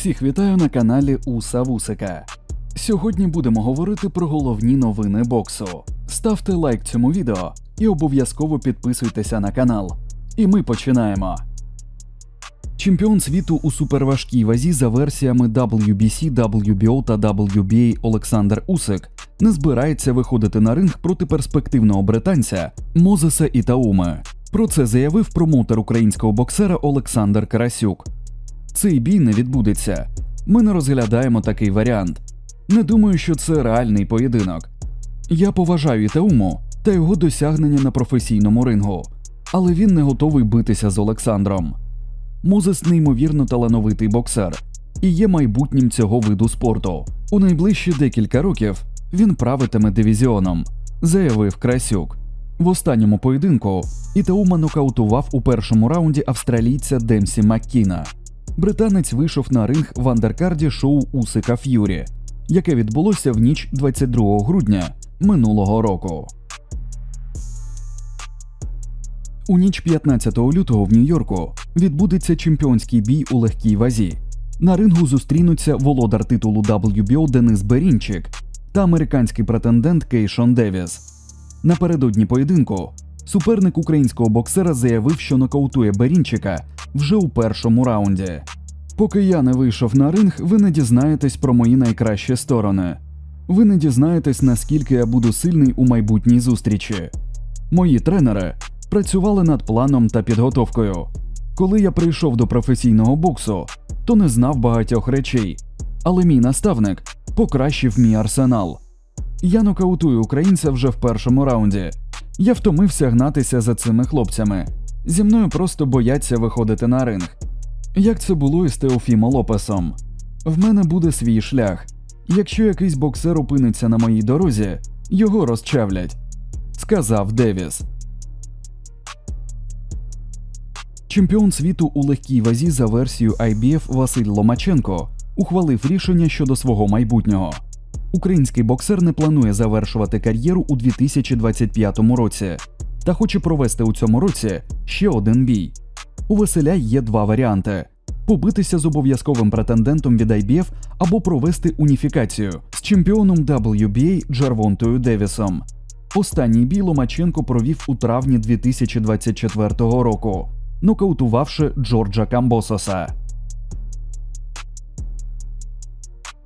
Всіх вітаю на каналі Уса Вусика. Сьогодні будемо говорити про головні новини боксу. Ставте лайк цьому відео і обов'язково підписуйтеся на канал. І ми починаємо. Чемпіон світу у суперважкій вазі за версіями WBC, WBO та WBA Олександр Усик не збирається виходити на ринг проти перспективного британця Мозеса Ітауми. Про це заявив промоутер українського боксера Олександр Карасюк. Цей бій не відбудеться. Ми не розглядаємо такий варіант. Не думаю, що це реальний поєдинок. Я поважаю Ітауму та його досягнення на професійному рингу, але він не готовий битися з Олександром. Мозес неймовірно талановитий боксер і є майбутнім цього виду спорту. У найближчі декілька років він правитиме дивізіоном, заявив Красюк. В останньому поєдинку Ітаума нокаутував у першому раунді австралійця Демсі Маккіна. Британець вийшов на ринг в андеркарді шоу Усика Ф'юрі, яке відбулося в ніч 22 грудня минулого року. У ніч 15 лютого в Нью-Йорку відбудеться чемпіонський бій у легкій вазі. На рингу зустрінуться володар титулу WBO Денис Берінчик та американський претендент Кейшон Девіс. Напередодні поєдинку суперник українського боксера заявив, що нокаутує Берінчика вже у першому раунді. Поки я не вийшов на ринг, ви не дізнаєтесь про мої найкращі сторони. Ви не дізнаєтесь, наскільки я буду сильний у майбутній зустрічі. Мої тренери працювали над планом та підготовкою. Коли я прийшов до професійного боксу, то не знав багатьох речей, але мій наставник покращив мій арсенал. Я нокаутую українця вже в першому раунді. Я втомився гнатися за цими хлопцями. Зі мною просто бояться виходити на ринг. Як це було із Теофімо Лопесом. В мене буде свій шлях. Якщо якийсь боксер опиниться на моїй дорозі, його розчавлять, сказав Девіс. Чемпіон світу у легкій вазі за версією IBF Василь Ломаченко ухвалив рішення щодо свого майбутнього. Український боксер не планує завершувати кар'єру у 2025 році та хоче провести у цьому році ще один бій. У Василя є два варіанти: побитися з обов'язковим претендентом від IBF або провести уніфікацію з чемпіоном WBA Джервонтою Девісом. Останній бій Ломаченко провів у травні 2024 року, нокаутувавши Джорджа Камбососа.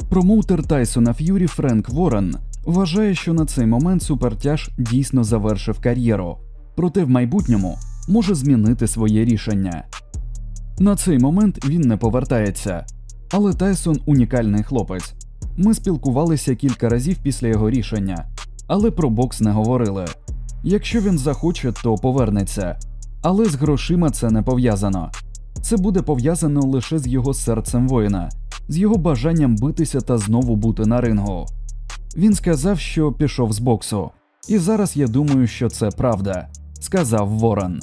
Промоутер Тайсона Ф'юрі Френк Ворен вважає, що на цей момент супертяж дійсно завершив кар'єру, проте в майбутньому може змінити своє рішення. На цей момент він не повертається, але Тайсон унікальний хлопець. Ми спілкувалися кілька разів після його рішення, але про бокс не говорили. Якщо він захоче, то повернеться, але з грошима це не пов'язано. Це буде пов'язано лише з його серцем воїна, з його бажанням битися та знову бути на рингу. Він сказав, що пішов з боксу, і зараз я думаю, що це правда, сказав Ворон.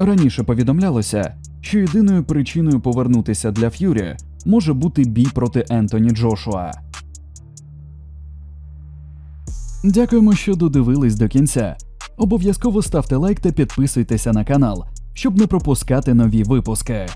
Раніше повідомлялося, що єдиною причиною повернутися для Ф'юрі може бути бій проти Ентоні Джошуа. Дякуємо, що додивились до кінця. Обов'язково ставте лайк та підписуйтеся на канал, щоб не пропускати нові випуски.